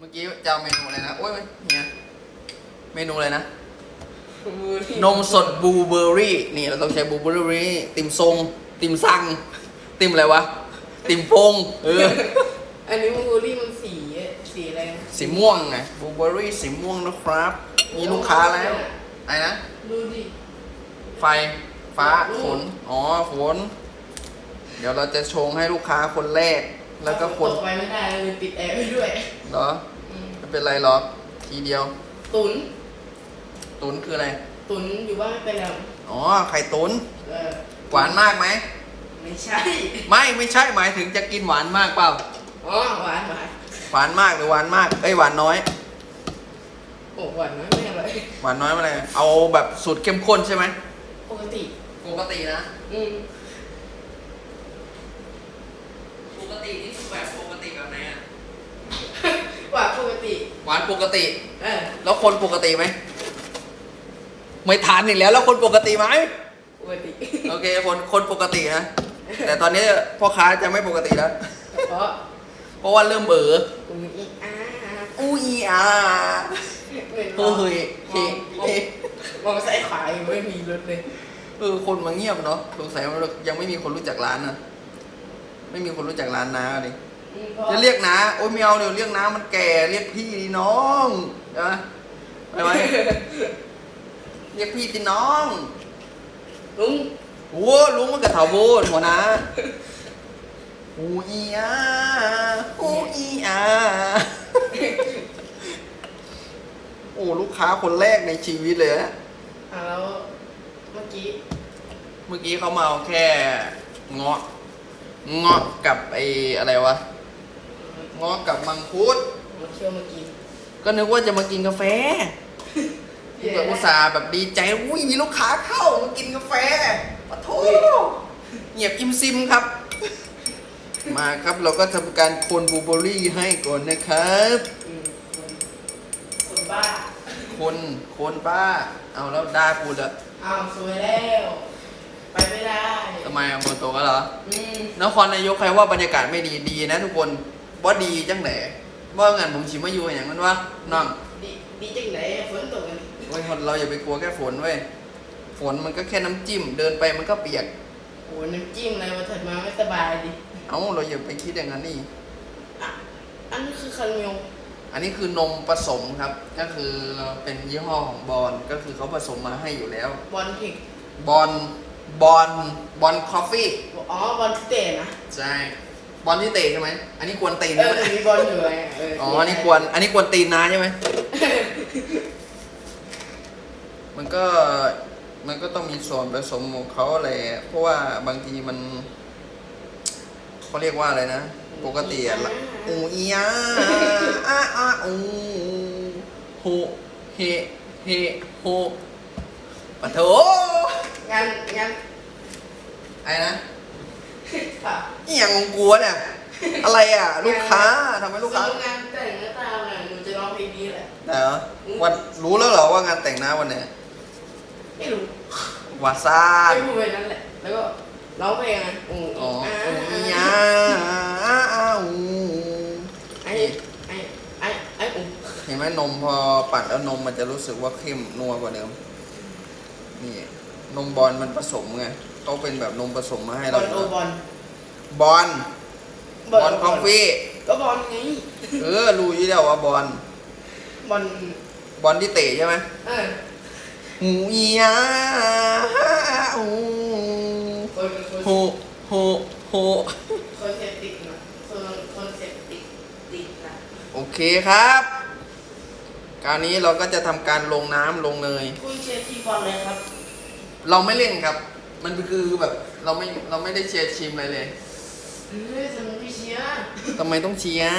เมื่อกี้จะเอาเมนูอะไรนะ โอ้ยเนี่ยเมนูอะไรนะมือที่นมสดบลูเบอร์รี่ นี่เราต้องใช้บลูเบอร์รี่ ติมทรง ติมซัง ติมอะไรวะ ติมพงเออ อันนี้มือที่มันสีสีอะไรนะสีม่วงไงบลูเบอร์รี่สีม่วงนะครับมีลูกค้าแล้วอะไรนะ ดูดิ ไฟ ฟ้า ฝน อ๋อ ฝน เดี๋ยวเราจะชงให้ลูกค้าคนแรก แล้วก็คนตกไปไม่ได้เลยปิดแอร์ไว้ด้วยเหรออืมไม่เป็นไรหรอกทีเดียว ตุนตุนคืออะไร ตุนอยู่บ้านไม่เป็นแล้วอ๋อ ไข่ตุนเออหวานมากไหม ไม่ใช่ ไม่ไม่ใช่หมายถึงจะกินหวานมากเปล่า อ๋อหวานหวานหวานมากหรือหวานมาก เอ้ยหวานน้อย โอ้หวานน้อยไม่อร่อยหวานน้อยอะไรเอาแบบสูตรเข้มข้นใช่ไหมปกติ ปกตินะ อืม ปกตินี่คือแบบปกติแบบไหนอะ หวานปกติ หวานปกติ เออแล้วคนปกติไหม ไม่ทานอีกแล้ว แล้วคนปกติไหม ปกติโอเค คนคนปกตินะ แต่ตอนนี้พ่อค้าจะไม่ปกติแล้ว เพราะเพราะว่าเริ่มเบอตุนอีอาอู้อีอาเหมือนเฮ้ยเฮ้ยเฮ้ยมองเฮ้ยมองซ้ายขวายังไม่มีรถเลยเออคนมาเงียบเนาะสงสัยว่ายังไม่มีคนรู้จักร้านนะไม่มีคนรู้จักร้านน้าดิอืมพรา จะเรียกน้าโอ้ยไม่เอาเดี๋ยวเรียกน้ามันแก่เรียกพี่ดิน้องนะไปไหมเรียกพี่ดิน้องลุงโอ้ลุงมันกระเถาโบนหัวหน้าอูอีอาอูอีอาโอ้ลูกค้าคนแรกในชีวิตเลยนะอ่าแล้วเมื่อกี้ เมื่อกี้เขามาเอาแค่เงาะเงาะกับไออะไรวะเงาะกับมังคุดมาเที่ยวมากินก็นึกว่าจะมากินกาแฟแบบอุตส่าห์แบบดีใจอุ้ยมีลูกค้าเข้ามากินกาแฟปะโถเงียบอิมซิมครับ มาครับเราก็ทำการโคนบลูเบอร์รี่ให้ก่อนนะครับอืมคนคนบ้า คนโคนป้า เอาแล้วด่ากูละอ้าวสวยแล้ว ไปไม่ได้ทำไมอะโมโตก็เหรออืมนครนายกใครว่าบรรยากาศไม่ดีดีนะทุกคน ว่าดีจังไหนว่างานผมชิมาอยู่อย่างนั้นวะน้องดีดีจังไหนฝนตกกันเว้ยคนเราอย่าไปกลัวแค่ฝนเว้ยฝนมันก็แค่น้ำจิ้ม เดินไปมันก็เปียก โอ้น้ำจิ้มอะไรมาถัดมาไม่สบายดิเอ้าเราอย่าไปคิดอย่างนั้นนี่ อะอันนี้คือคันยงอันนี้คือนมผสมครับ ก็คือเป็นยี่ห้อของบอลก็คือเขาผสมมาให้อยู่แล้ว บอลเทคบอลบอลบอลคอฟฟี่ อ๋อบอลเตะนะ ใช่ บอลที่เตะใช่ไหมอันนี้กวนตีนเอใช่อไหมมีบอลอยู่ไงเอออ๋อ๋ออันนี้กวนอันนี้กวนตีนนาใช่ไหมมันก็มันก็ต้องมีส่วนผสมของเขาแหละเพราะว่าบางทีมันเขาเรียกว่าอะไรนะปกติอะละอูอีอาอาอาอูโฮเฮเฮโฮปะโถงานงานไอ้นะ ค่ะนี่อย่างงกลัวเนี่ย อะไรอะ ลูกค้าทำไมลูกค้างานแต่งหน้าตาเนี่ยหนูจะร้องเพลงนี้แหละไหนเหรอวันรู้แล้วเหรอว่างานแต่งหน้าวันไหนไม่รู้วาซาไม่พูดไปนั่นแหละ แล้วก็ร้องเพลงอะอืมอ๋ออ่าอูอีอ่าอาอาอาอูไอ้ไอ้ไอ้ไอ้อุ้มเห็นไหมนมพอปั่นแล้วนมมันจะรู้สึกว่าเข้มนัวกว่าเดิม นี่ นมบอลมันผสมไง เขาเป็นแบบนมผสมมาให้บเราอลโอบอลบอลบอลคอฟฟี่ก็บอลไงเออรู้อยู่แล้วว่าบอลบอลบอลที่เตะใช่ไหมเออหูอีอาอูคนคนโฮโฮโฮคนเสพติดนะคนคนเสพติดติดนะโอเคครับ คราวนี้เราก็จะทำการลงน้ำลงเนยคุณเชียร์ทีมบอลเลยครับ เราไม่เล่นครับ มันคือแบบเราไม่เราไม่ได้เชียร์ทีมอะไรเลยเฮ้ยทำไมไม่เชียร์ ทำไมต้องเชียร์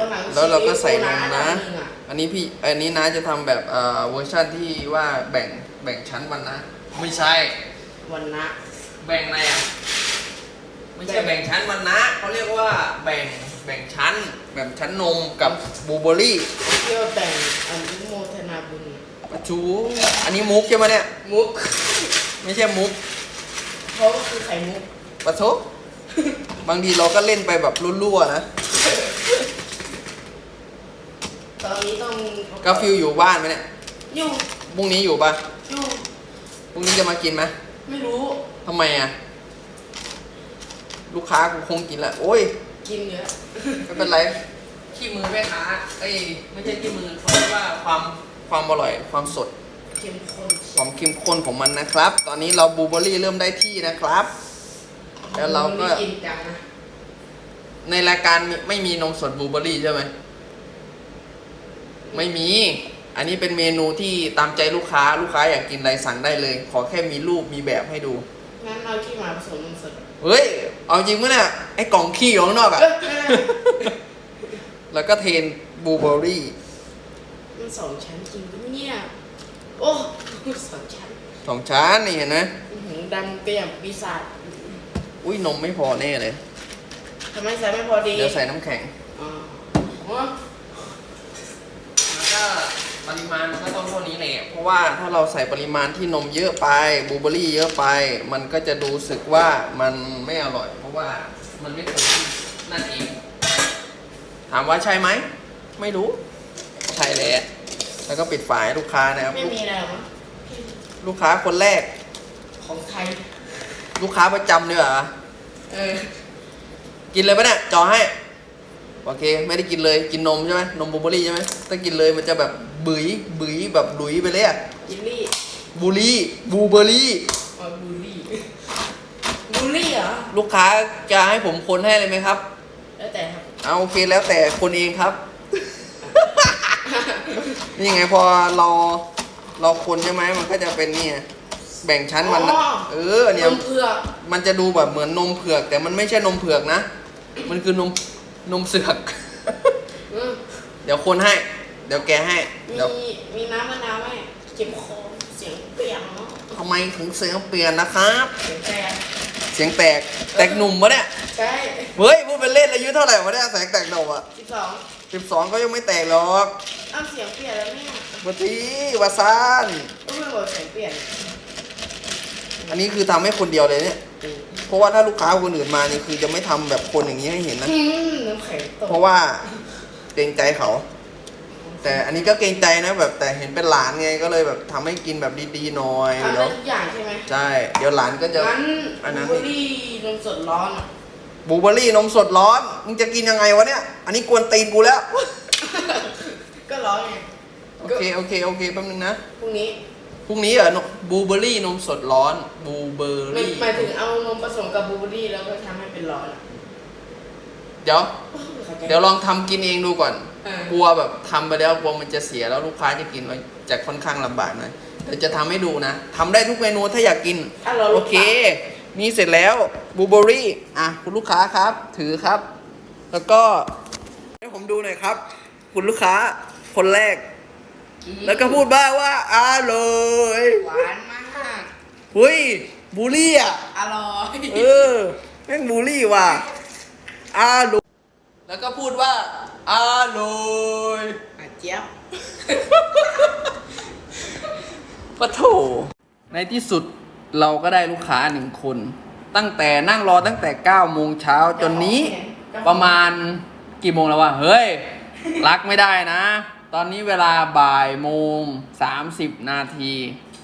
วันหลังแล้วเราก็ใส่นมนะ เชียร์ลิเวอร์พูลนะอันดับหนึ่งอะ อันนี้พี่อันนี้นะจะทำแบบเอ่อเวอร์ชันที่ว่าแบ่งแบ่งชั้นวันนะไม่ใช่ วันนะแบ่งอะไรอะไม่ใช่แบ่งชั้นวันนะเขาเรียกว่าแบ่งแบ่งชั้นแบ่งชั้นนมกับบลูเบอร์รี่เที่ยวแต่งอันนี้โมทนาบุญ ปะชู อันนี้มุกใช่ไหมเนี่ย มุก ไม่ใช่มุก เขาก็คือไข่มุกปะโถบางทีเราก็เล่นไปแบบรั่วๆนะ ตอนนี้ต้องกาฟิลอยู่บ้านไหมเนี่ยอยู่พรุ่งนี้อยู่ปะอยู่พรุ่งนี้จะมากินไหมไม่รู้ ทำไมอะ ลูกค้ากูคงกินแหละโอ้ยกินเยอะไม่เป็นไรขี้มือแม่ค้าเอ้ยไม่ใช่ขี้มือเขาเรียกว่าความความอร่อยความสด เข้มข้นความเข้มข้นของมันนะครับ ตอนนี้เราบลูเบอร์รี่เริ่มได้ที่นะครับ แล้วเราก็ ไม่กินจังนะในรายการมีไม่มีนมสดบลูเบอร์รี่ใช่ไหมไม่มี อันนี้เป็นเมนูที่ตามใจลูกค้าลูกค้าอยากกินอะไรสั่งได้เลย ขอแค่มีรูปมีแบบให้ดู งั้นเอาขี้หมาผสมนมสดเฮ้ย เอาจริงปะเนี่ยไอ้กล่องขี้อยู่ข้างนอกอะเอ้ยไม่ได้แล้วก็เทนบลูเบอร์รี่ มันสองชั้นจริงปะเนี่ย โอ้สองชั้นสองชั้นนี่เห็นไหมอื้อหือดำเปี่ยมปีศาจอุ้ยนมไม่พอแน่เลย ทำไมใส่ไม่พอดีเดี๋ยวใส่น้ำแข็งอ๋ออ๋อแล้วก็ปริมาณมันก็ต้องเท่านี้แหละเพราะว่าถ้าเราใส่ปริมาณที่นมเยอะไปบลูเบอร์รี่เยอะไป มันก็จะดูสึกว่ามันไม่อร่อย เพราะว่ามันไม่คงที่นั่นเอง ถามว่าใช่ไหม ไม่รู้ ใช่แหละ แล้วก็ปิดฝายลูกค้านะครับ ไม่มีอะไรหรอกมั้งลูกค้าคนแรก ของไทย ลูกค้าประจำเนี่ยเหรอ เออ กินเลยปะเนี่ยจอให้ โอเค ไม่ได้กินเลย กินนมใช่ไหมนมบลูเบอร์รี่ใช่ไหมถ้ากินเลยมันจะแบบบุ๋ยบุ๋ยแบบดุยไปเลยอะจิลลี่บูลลี่บลูเบอร์รี่อ๋อบูลลี่บูลลี่เหรอ ลูกค้าจะให้ผมคนให้เลยไหมครับ แล้วแต่ครับ เอาโอเคแล้วแต่คนเองครับ นี่ไงพอเราเราคนใช่ไหมมันก็จะเป็นนี่ไงแบ่งชั้นมันนะอ๋อ เออเนี่ยนมเผือกมันจะดูแบบเหมือนนมเผือก แต่มันไม่ใช่นมเผือกนะ มันคือนมนมเสือก อืมเดี๋ยวคนให้ เดี๋ยวแกให้มีเดี๋ยวมีน้ำมะนาวไหมเจ็บคอเสียงเปรี้ยงเนาะทำไมถึงเสียงเปลี่ยนนะครับ เสียงแตกเสียงแตกแตกหนุ่มปะเนี่ย ใช่เฮ้ยพูดเป็นเล่นอายุเท่าไหร่วะเนี่ยแสงแตกหนุ่มอะสิบสอง สิบสองก็ยังไม่แตกหรอกอ้าวเสียงเปลี่ยนแล้วเนี่ยวัทีวาซานก็เพิ่งบอกเสียงเปลี่ยนอันนี้คือทำให้คนเดียวเลยเนี่ย เพราะว่าถ้าลูกค้าคนอื่นมานี่คือจะไม่ทำแบบคนอย่างนี้ให้เห็นนะ อืมน้ำแข็งตกเพราะว่าเกรงใจเขา แต่อันนี้ก็เกรงใจนะแบบแต่เห็นเป็นหลานไงก็เลยแบบทำให้กินแบบดีๆหน่อยทำเดี๋ได้ยวทุกอย่างใช่ไหมใช่ เดี๋ยวหลานก็จะ งั้นอันนั้นบูลลี่นมสดร้อนอะ บลูเบอร์รี่นมสดร้อน มึงจะกินยังไงวะเนี่ย อันนี้กวนตีนกูแล้ว ก็ร้อนไงโอเค โอเค โอเค แป๊บนึงนะ พรุ่งนี้พรุ่งนี้เหรอนมบลูเบอร์รี่นมสดร้อนบลูเบอร์หมายรี่ หมายถึงเอานมผสมกับบูเบอรี่แล้วก็ทำให้เป็นร้อนอะเดี๋ยว ข้าใจ เดี๋ยวลองทำกินเองดูก่อน เออ กลัวแบบทำไปแล้วกลัวมันจะเสียแล้วลูกค้าจะกินมันจะค่อนข้างลำบากหน่อยแต่จะทำให้ดูนะทำได้ทุกเมนูถ้าอยากกิน ถ้าเราโอเค นี่เสร็จแล้วบลูเบอรี่อะคุณลูกค้าครับ ถือครับ แล้วก็ให้ผมดูหน่อยครับ คุณลูกค้าคนแรก แล้วก็พูดบ้างว่าอร่อยหวานมากเฮ้ยบูลลี่อะอร่อยเออแม่งบูลลี่ว่ะอร่อยแล้วก็พูดว่าอร่อยอะเจี๊ยบปะโถในที่สุด เราก็ได้ลูกค้าหนึ่งคน ตั้งแต่นั่งรอตั้งแต่9โมงเช้าจนนี้ประมาณกี่โมงแล้ววะเฮ้ย รักไม่ได้นะ ตอนนี้เวลาบ่ายโมง30นาที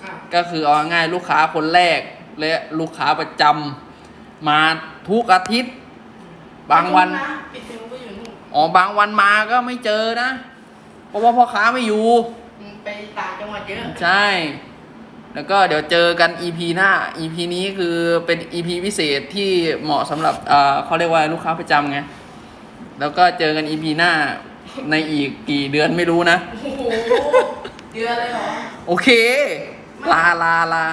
อะก็คือเอาง่ายๆลูกค้าคนแรก และลูกค้าประจำมาทุกอาทิตย์ บางวันปิดเทอมก็อยู่นู่นอ๋อบางวันมาก็ไม่เจอนะ เพราะว่าพ่อค้าไม่อยู่อืมไปต่างจังหวัดเยอะ ใช่ แล้วก็เดี๋ยวเจอกัน EP หน้า EP นี้คือเป็น EP พิเศษที่เหมาะสำหรับเอ่อเขาเรียกว่าลูกค้าประจำไง แล้วก็เจอกัน EP หน้าในอีกกี่เดือนไม่รู้นะ โอ้โหเดือนเลยเหรอ โอเค ลาลาลา